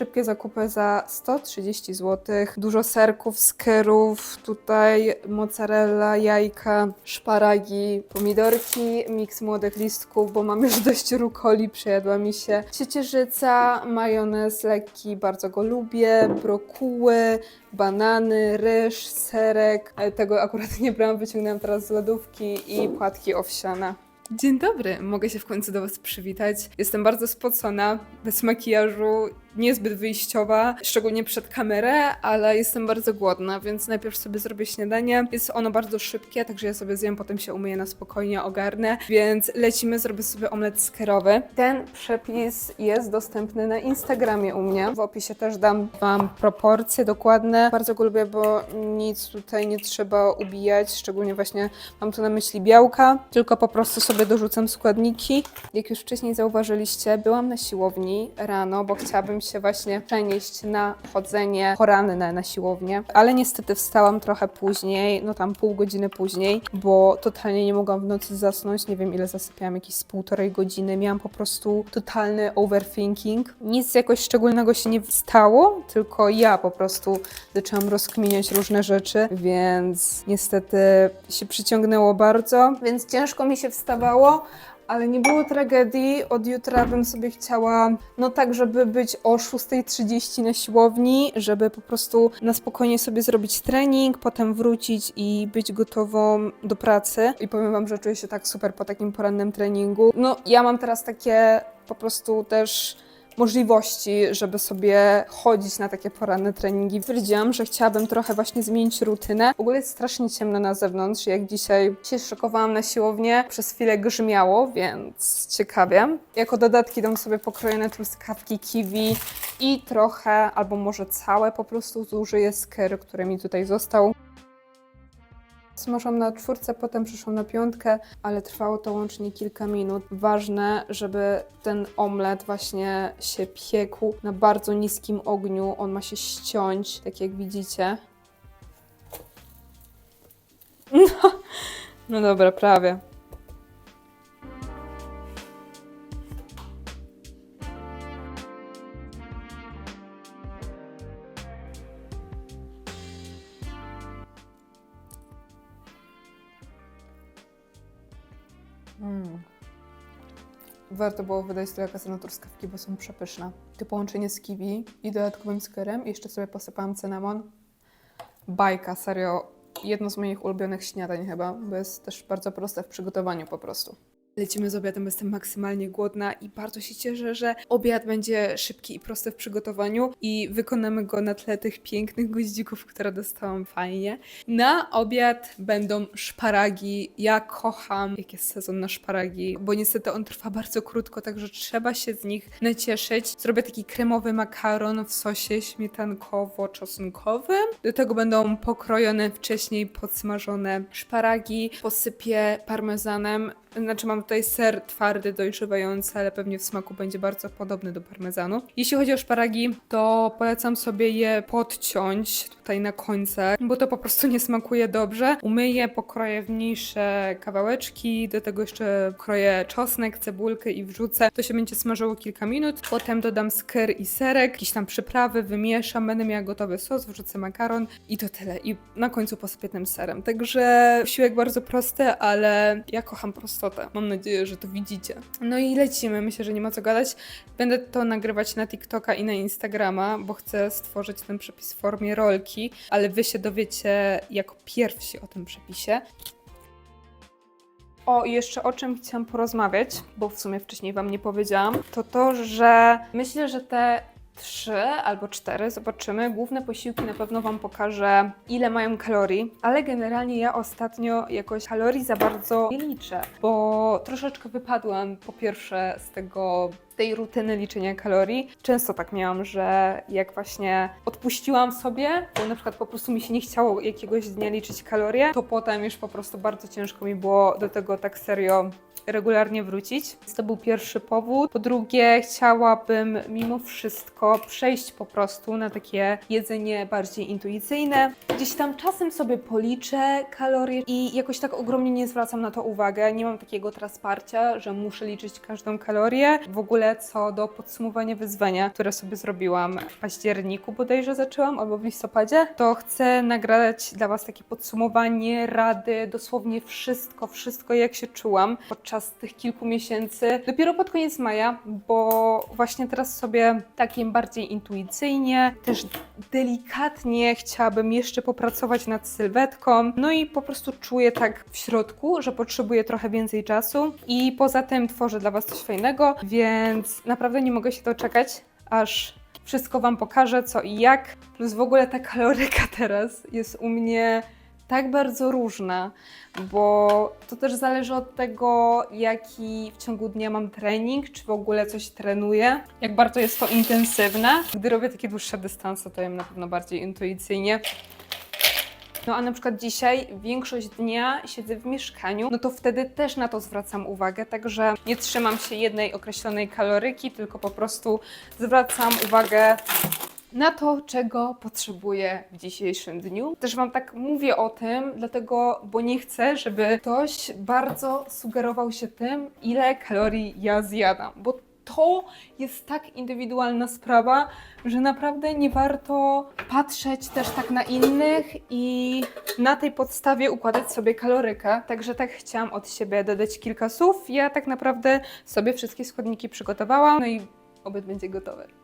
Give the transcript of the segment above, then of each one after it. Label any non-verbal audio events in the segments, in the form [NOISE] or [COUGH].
Szybkie zakupy za 130 zł. Dużo serków, skierów, tutaj mozzarella, jajka, szparagi, pomidorki, miks młodych listków, bo mam już dość rukoli, przejadła mi się. Ciecierzyca, majonez lekki, bardzo go lubię, brokuły, banany, ryż, serek. E, Tego akurat nie brałam, wyciągnęłam teraz z lodówki i płatki owsiane. Dzień dobry, mogę się w końcu do Was przywitać. Jestem bardzo spocona, bez makijażu, niezbyt wyjściowa, szczególnie przed kamerę, ale jestem bardzo głodna, więc najpierw sobie zrobię śniadanie. Jest ono bardzo szybkie, także ja sobie zjem, potem się umyję na spokojnie, ogarnę, więc lecimy, zrobię sobie omlet skerowy. Ten przepis jest dostępny na Instagramie u mnie. W opisie też dam Wam proporcje dokładne. Bardzo go lubię, bo nic tutaj nie trzeba ubijać, szczególnie właśnie mam tu na myśli białka, tylko po prostu sobie dorzucam składniki. Jak już wcześniej zauważyliście, byłam na siłowni rano, bo chciałabym się właśnie przenieść na chodzenie poranne na siłownię, ale niestety wstałam trochę później, no tam pół godziny później, bo totalnie nie mogłam w nocy zasnąć, nie wiem ile zasypiałam, jakieś z półtorej godziny, miałam po prostu totalny overthinking. Nic jakoś szczególnego się nie stało, tylko ja po prostu zaczęłam rozkminiać różne rzeczy, więc niestety się przyciągnęło bardzo, więc ciężko mi się wstawało, ale nie było tragedii. Od jutra bym sobie chciała, no tak, żeby być o 6.30 na siłowni, żeby po prostu na spokojnie sobie zrobić trening, potem wrócić i być gotową do pracy. I powiem Wam, że czuję się tak super po takim porannym treningu. No, ja mam teraz takie po prostu też możliwości, żeby sobie chodzić na takie poranne treningi. Stwierdziłam, że chciałabym trochę właśnie zmienić rutynę. W ogóle jest strasznie ciemno na zewnątrz, jak dzisiaj się szokowałam na siłownię, przez chwilę grzmiało, więc ciekawie. Jako dodatki dam sobie pokrojone truskawki, kiwi i trochę, albo może całe po prostu zużyję sker, który mi tutaj został. Smażam na czwórce, potem przyszłam na piątkę, ale trwało to łącznie kilka minut. Ważne, żeby ten omlet właśnie się piekł na bardzo niskim ogniu. On ma się ściąć, tak jak widzicie. [LAUGHS] No, no dobra, prawie. Warto było wydać tyle kasy na truskawki, bo są przepyszne. To połączenie z kiwi i dodatkowym skerem. I jeszcze sobie posypałam cynamon. Bajka, serio. Jedno z moich ulubionych śniadań chyba, bo jest też bardzo proste w przygotowaniu po prostu. Lecimy z obiadem, jestem maksymalnie głodna i bardzo się cieszę, że obiad będzie szybki i prosty w przygotowaniu i wykonamy go na tle tych pięknych goździków, które dostałam fajnie. Na obiad będą szparagi. Ja kocham, jak jest sezon na szparagi, bo niestety on trwa bardzo krótko, także trzeba się z nich nacieszyć. Zrobię taki kremowy makaron w sosie śmietankowo-czosnkowym. Do tego będą pokrojone wcześniej podsmażone szparagi. Posypię parmezanem. Znaczy mam tutaj ser twardy, dojrzewający, ale pewnie w smaku będzie bardzo podobny do parmezanu. Jeśli chodzi o szparagi, to polecam sobie je podciąć tutaj na końcach, bo to po prostu nie smakuje dobrze. Umyję, pokroję w mniejsze kawałeczki, do tego jeszcze kroję czosnek, cebulkę i wrzucę. To się będzie smażyło kilka minut. Potem dodam sker i serek, jakieś tam przyprawy, wymieszam, będę miała gotowy sos, wrzucę makaron i to tyle. I na końcu posypię tym serem. Także siłek bardzo prosty, ale ja kocham prostotę. Mam nadzieję, że to widzicie. No i lecimy, myślę, że nie ma co gadać. Będę to nagrywać na TikToka i na Instagrama, bo chcę stworzyć ten przepis w formie rolki, ale wy się dowiecie jako pierwsi o tym przepisie. O, jeszcze o czym chciałam porozmawiać, bo w sumie wcześniej Wam nie powiedziałam, to to, że myślę, że te trzy albo cztery, zobaczymy. Główne posiłki na pewno Wam pokażę, ile mają kalorii, ale generalnie ja ostatnio jakoś kalorii za bardzo nie liczę, bo troszeczkę wypadłam po pierwsze z tego tej rutyny liczenia kalorii. Często tak miałam, że jak właśnie odpuściłam sobie, bo na przykład po prostu mi się nie chciało jakiegoś dnia liczyć kalorie, to potem już po prostu bardzo ciężko mi było do tego tak serio regularnie wrócić. To był pierwszy powód. Po drugie, chciałabym mimo wszystko przejść po prostu na takie jedzenie bardziej intuicyjne. Gdzieś tam czasem sobie policzę kalorie i jakoś tak ogromnie nie zwracam na to uwagę. Nie mam takiego teraz parcia, że muszę liczyć każdą kalorię. W ogóle co do podsumowania wyzwania, które sobie zrobiłam w październiku bodajże zaczęłam, albo w listopadzie, to chcę nagrać dla Was takie podsumowanie, rady, dosłownie wszystko, wszystko jak się czułam podczas tych kilku miesięcy. Dopiero pod koniec maja, bo właśnie teraz sobie takim bardziej intuicyjnie, też delikatnie chciałabym jeszcze popracować nad sylwetką. No i po prostu czuję tak w środku, że potrzebuję trochę więcej czasu i poza tym tworzę dla Was coś fajnego, więc naprawdę nie mogę się doczekać, aż wszystko Wam pokażę, co i jak. Plus w ogóle ta kaloryka teraz jest u mnie tak bardzo różna, bo to też zależy od tego, jaki w ciągu dnia mam trening, czy w ogóle coś trenuję, jak bardzo jest to intensywne. Gdy robię takie dłuższe dystanse, to jem na pewno bardziej intuicyjnie. No a na przykład dzisiaj większość dnia siedzę w mieszkaniu, no to wtedy też na to zwracam uwagę, także nie trzymam się jednej określonej kaloryki, tylko po prostu zwracam uwagę na to, czego potrzebuję w dzisiejszym dniu. Też Wam tak mówię o tym, dlatego, bo nie chcę, żeby ktoś bardzo sugerował się tym, ile kalorii ja zjadam, bo to jest tak indywidualna sprawa, że naprawdę nie warto patrzeć też tak na innych i na tej podstawie układać sobie kalorykę. Także tak chciałam od siebie dodać kilka słów. Ja tak naprawdę sobie wszystkie składniki przygotowałam, no i obiad będzie gotowy.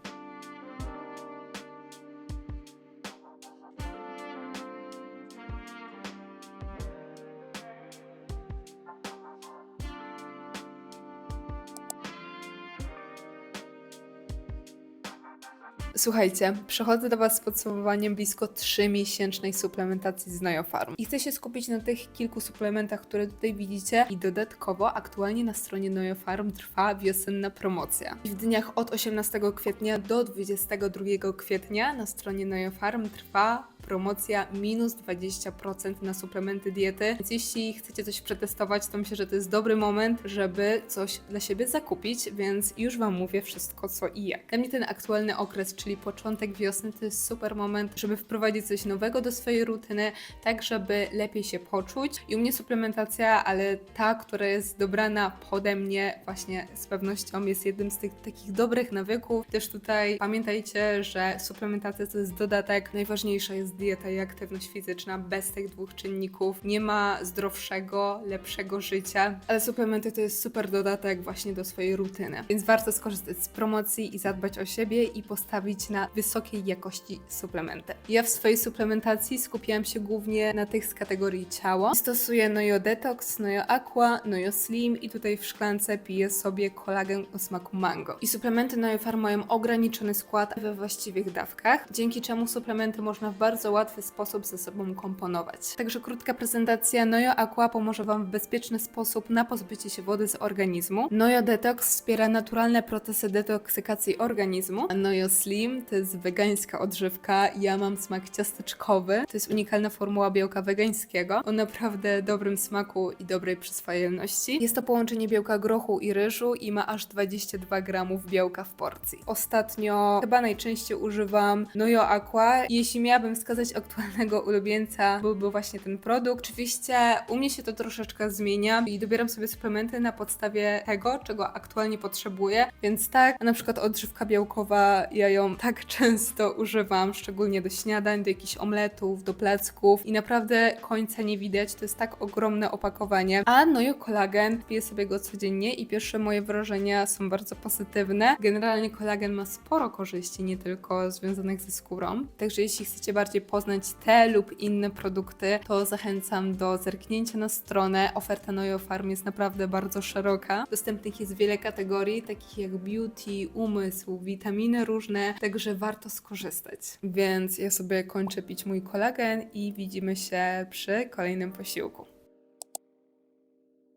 Słuchajcie, przechodzę do Was z podsumowaniem blisko 3-miesięcznej suplementacji z Neofarm. I chcę się skupić na tych kilku suplementach, które tutaj widzicie. I dodatkowo aktualnie na stronie Neofarm trwa wiosenna promocja. I w dniach od 18 kwietnia do 22 kwietnia na stronie Neofarm trwa promocja minus 20% na suplementy diety. Więc jeśli chcecie coś przetestować, to myślę, że to jest dobry moment, żeby coś dla siebie zakupić, więc już Wam mówię wszystko co i jak. Dla mnie ten aktualny okres, czyli początek wiosny, to jest super moment, żeby wprowadzić coś nowego do swojej rutyny, tak żeby lepiej się poczuć. I u mnie suplementacja, ale ta, która jest dobrana pode mnie, właśnie z pewnością jest jednym z tych takich dobrych nawyków. Też tutaj pamiętajcie, że suplementacja to jest dodatek, najważniejsza jest dieta i aktywność fizyczna. Bez tych dwóch czynników nie ma zdrowszego, lepszego życia, ale suplementy to jest super dodatek właśnie do swojej rutyny. Więc warto skorzystać z promocji i zadbać o siebie i postawić na wysokiej jakości suplementy. Ja w swojej suplementacji skupiałam się głównie na tych z kategorii ciało. Stosuję Nojo Detox, Nojo Aqua, Nojo Slim i tutaj w szklance piję sobie kolagen o smaku mango. I suplementy Nojo Farm mają ograniczony skład we właściwych dawkach, dzięki czemu suplementy można w bardzo łatwy sposób ze sobą komponować. Także krótka prezentacja Nojo Aqua pomoże Wam w bezpieczny sposób na pozbycie się wody z organizmu. Nojo Detox wspiera naturalne procesy detoksykacji organizmu, Nojo Slim to jest wegańska odżywka. Ja mam smak ciasteczkowy. To jest unikalna formuła białka wegańskiego o naprawdę dobrym smaku i dobrej przyswajalności. Jest to połączenie białka grochu i ryżu i ma aż 22 gramów białka w porcji. Ostatnio chyba najczęściej używam Nojo Aqua. Jeśli miałabym wskazać aktualnego ulubieńca, byłby właśnie ten produkt. Oczywiście u mnie się to troszeczkę zmienia i dobieram sobie suplementy na podstawie tego, czego aktualnie potrzebuję. Więc tak, na przykład odżywka białkowa, ja ją tak [LAUGHS] często używam, szczególnie do śniadań, do jakichś omletów, do placków i naprawdę końca nie widać. To jest tak ogromne opakowanie. A Nojo Kolagen, piję sobie go codziennie i pierwsze moje wrażenia są bardzo pozytywne. Generalnie kolagen ma sporo korzyści, nie tylko związanych ze skórą. Także jeśli chcecie bardziej poznać te lub inne produkty, to zachęcam do zerknięcia na stronę. Oferta Nojo Farm jest naprawdę bardzo szeroka. Dostępnych jest wiele kategorii, takich jak beauty, umysł, witaminy różne, także warto skorzystać. Więc ja sobie kończę pić mój kolagen i widzimy się przy kolejnym posiłku.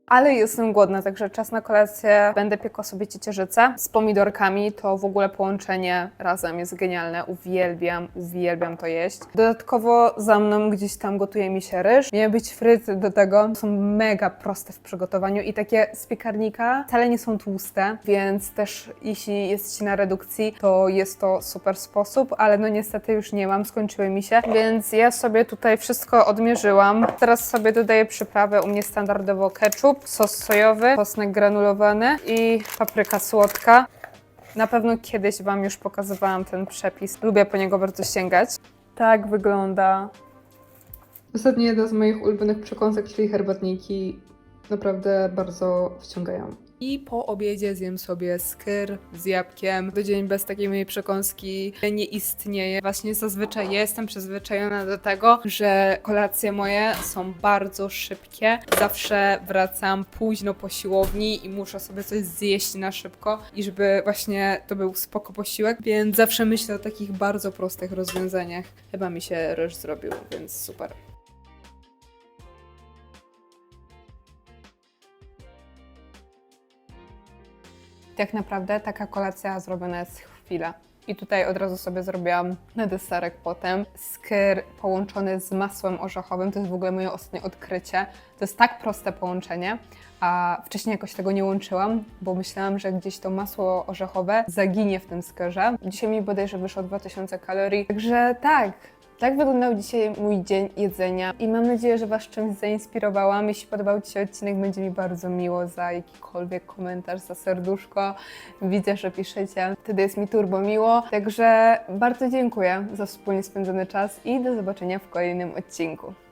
Ale jestem głodna, także czas na kolację. Będę piekła sobie ciecierzycę z pomidorkami, to w ogóle połączenie razem jest genialne. Uwielbiam, uwielbiam to jeść. Dodatkowo za mną gdzieś tam gotuje mi się ryż. Miały być fryty do tego. Są mega proste w przygotowaniu i takie z piekarnika wcale nie są tłuste, więc też jeśli jesteście na redukcji, to jest to super sposób, ale no niestety już nie mam, skończyły mi się, więc ja sobie tutaj wszystko odmierzyłam. Teraz sobie dodaję przyprawę, u mnie standardowo ketchup, sos sojowy, czosnek granulowany i papryka słodka. Na pewno kiedyś Wam już pokazywałam ten przepis. Lubię po niego bardzo sięgać. Tak wygląda. Ostatnio jedna z moich ulubionych przekąsek, czyli herbatniki, naprawdę bardzo wciągają. I po obiedzie zjem sobie skyr z jabłkiem. Do dzień bez takiej mojej przekąski nie istnieje. Właśnie zazwyczaj jestem przyzwyczajona do tego, że kolacje moje są bardzo szybkie. Zawsze wracam późno po siłowni i muszę sobie coś zjeść na szybko i żeby właśnie to był spoko posiłek, więc zawsze myślę o takich bardzo prostych rozwiązaniach. Chyba mi się ryż zrobił, więc super. Tak naprawdę taka kolacja zrobiona jest chwilę. I tutaj od razu sobie zrobiłam na deserek potem skyr połączony z masłem orzechowym. To jest w ogóle moje ostatnie odkrycie. To jest tak proste połączenie, a wcześniej jakoś tego nie łączyłam, bo myślałam, że gdzieś to masło orzechowe zaginie w tym skyrze. Dzisiaj mi bodajże wyszło 2000 kalorii. Także tak, tak wyglądał dzisiaj mój dzień jedzenia i mam nadzieję, że Was czymś zainspirowałam. Jeśli podobał Ci się odcinek, będzie mi bardzo miło za jakikolwiek komentarz, za serduszko. Widzę, że piszecie, wtedy jest mi turbo miło. Także bardzo dziękuję za wspólnie spędzony czas i do zobaczenia w kolejnym odcinku.